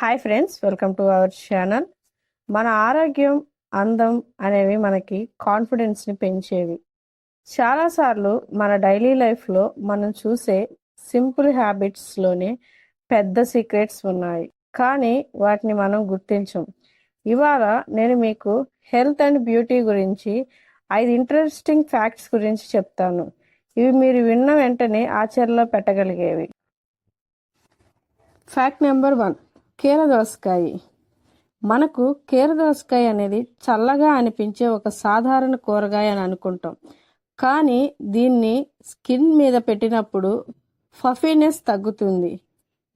Hi friends welcome to our channel మన ఆరోగ్యం అందం అనేవి మనకి కాన్ఫిడెన్స్ని పెంచేవి. చాలాసార్లు మన డైలీ లైఫ్లో మనం చూసే సింపుల్ హ్యాబిట్స్లోనే పెద్ద సీక్రెట్స్ ఉన్నాయి. కానీ వాటిని మనం గుర్తించం. ఇవాళ నేను మీకు హెల్త్ అండ్ బ్యూటీ గురించి ఐదు ఇంట్రెస్టింగ్ ఫ్యాక్ట్స్ గురించి చెప్తాను. ఇవి మీరు విన్న వెంటనే ఆచరణలో పెట్టగలిగేవి. ఫ్యాక్ట్ నెంబర్ వన్ కీరదోసకాయ. మనకు కీరదోసకాయ అనేది చల్లగా అనిపించే ఒక సాధారణ కూరగాయ అని అనుకుంటాం. కానీ దీన్ని స్కిన్ మీద పెట్టినప్పుడు ఫఫీనెస్ తగ్గుతుంది.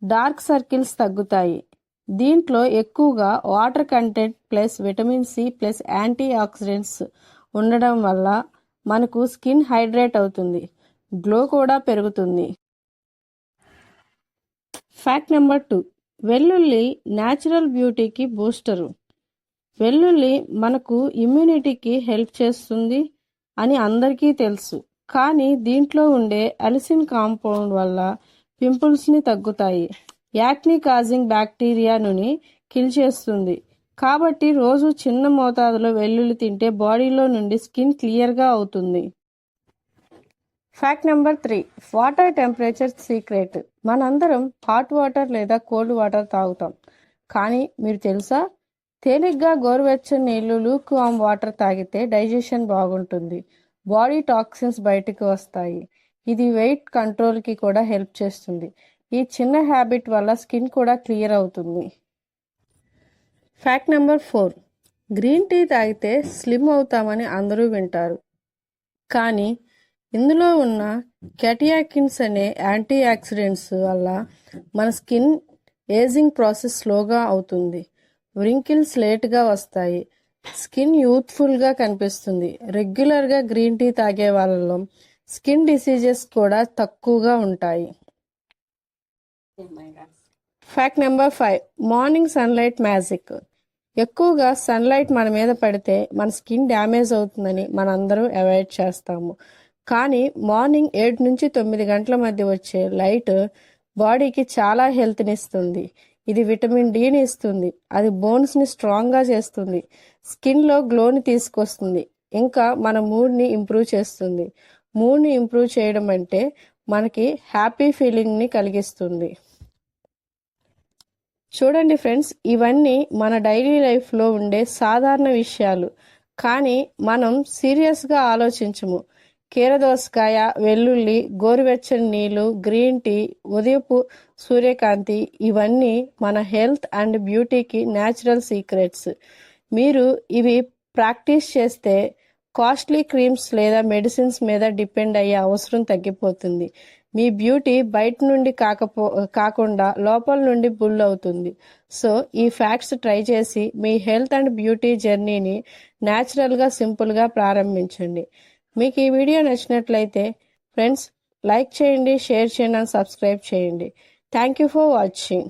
డార్క్ సర్కిల్స్ తగ్గుతాయి. దీంట్లో ఎక్కువగా water content plus vitamin C plus antioxidants ఉండడం వల్ల మనకు స్కిన్ హైడ్రేట్ అవుతుంది. గ్లో కూడా పెరుగుతుంది. Fact number two. వెల్లుల్లి న్యాచురల్ బ్యూటీకి బూస్టరు వెల్లుల్లి మనకు ఇమ్యూనిటీకి హెల్ప్ చేస్తుంది అని అందరికీ తెలుసు. కానీ దీంట్లో ఉండే అలిసిన్ కాంపౌండ్ వల్ల పింపుల్స్ని తగ్గుతాయి. యాక్ని కాజింగ్ బ్యాక్టీరియానుని కిల్ చేస్తుంది. కాబట్టి రోజు చిన్న మోతాదులో వెల్లుల్లి తింటే బాడీలో నుండి స్కిన్ క్లియర్గా అవుతుంది. Fact number three water temperature secret మనందరం హాట్ వాటర్ లేదా కోల్డ్ వాటర్ తాగుతాం. కానీ మీరు తెలుసా? తేలిగ్గా గోరువెచ్చని నీళ్ళు లూక్ వామ్ వాటర్ తాగితే డైజెషన్ బాగుంటుంది. బాడీ టాక్సిన్స్ బయటకు వస్తాయి. ఇది వెయిట్ కంట్రోల్కి కూడా హెల్ప్ చేస్తుంది. ఈ చిన్న హ్యాబిట్ వల్ల స్కిన్ కూడా క్లియర్ అవుతుంది. Fact number four green tea తాగితే స్లిమ్ అవుతామని అందరూ వింటారు. కానీ ఇందులో ఉన్న క్యాటియాకిన్స్ అనే యాంటీ ఆక్సిడెంట్స్ వల్ల మన స్కిన్ ఏజింగ్ ప్రాసెస్ స్లోగా అవుతుంది. వ్రింకిల్స్ లేట్గా వస్తాయి. స్కిన్ యూత్ఫుల్గా కనిపిస్తుంది. రెగ్యులర్గా గ్రీన్ టీ తాగే వాళ్ళలో స్కిన్ డిసీజెస్ కూడా తక్కువగా ఉంటాయి. Fact number five morning sunlight magic ఎక్కువగా సన్లైట్ మన మీద పడితే మన స్కిన్ డ్యామేజ్ అవుతుందని మనందరం అవాయిడ్ చేస్తాము. కానీ మార్నింగ్ ఏడు నుంచి తొమ్మిది గంటల మధ్య వచ్చే లైట్ బాడీకి చాలా హెల్త్ని ఇస్తుంది. ఇది విటమిన్ డిని ఇస్తుంది. అది బోన్స్ని స్ట్రాంగ్గా చేస్తుంది. స్కిన్లో గ్లోని తీసుకొస్తుంది. ఇంకా మన మూడ్ని ఇంప్రూవ్ చేస్తుంది. మూడ్ని ఇంప్రూవ్ చేయడం అంటే మనకి హ్యాపీ ఫీలింగ్ని కలిగిస్తుంది. చూడండి ఫ్రెండ్స్ ఇవన్నీ మన డైలీ లైఫ్లో ఉండే సాధారణ విషయాలు. కానీ మనం సీరియస్గా ఆలోచించము. కీరదోసకాయ వెల్లుల్లి గోరువెచ్చని నీళ్ళు గ్రీన్ టీ ఉదయపు సూర్యకాంతి ఇవన్నీ మన హెల్త్ అండ్ బ్యూటీకి న్యాచురల్ సీక్రెట్స్. మీరు ఇవి ప్రాక్టీస్ చేస్తే కాస్ట్లీ క్రీమ్స్ లేదా మెడిసిన్స్ మీద డిపెండ్ అయ్యే అవసరం తగ్గిపోతుంది. మీ బ్యూటీ బయట నుండి కాకపో కాకుండా లోపల నుండి బుల్ అవుతుంది. సో ఈ ఫ్యాక్ట్స్ ట్రై చేసి మీ హెల్త్ అండ్ బ్యూటీ జర్నీని న్యాచురల్గా సింపుల్గా ప్రారంభించండి. మీకు ఈ వీడియో నచ్చినట్లయితే ఫ్రెండ్స్ లైక్ చేయండి షేర్ చేయండి సబ్స్క్రైబ్ చేయండి. Thank you for watching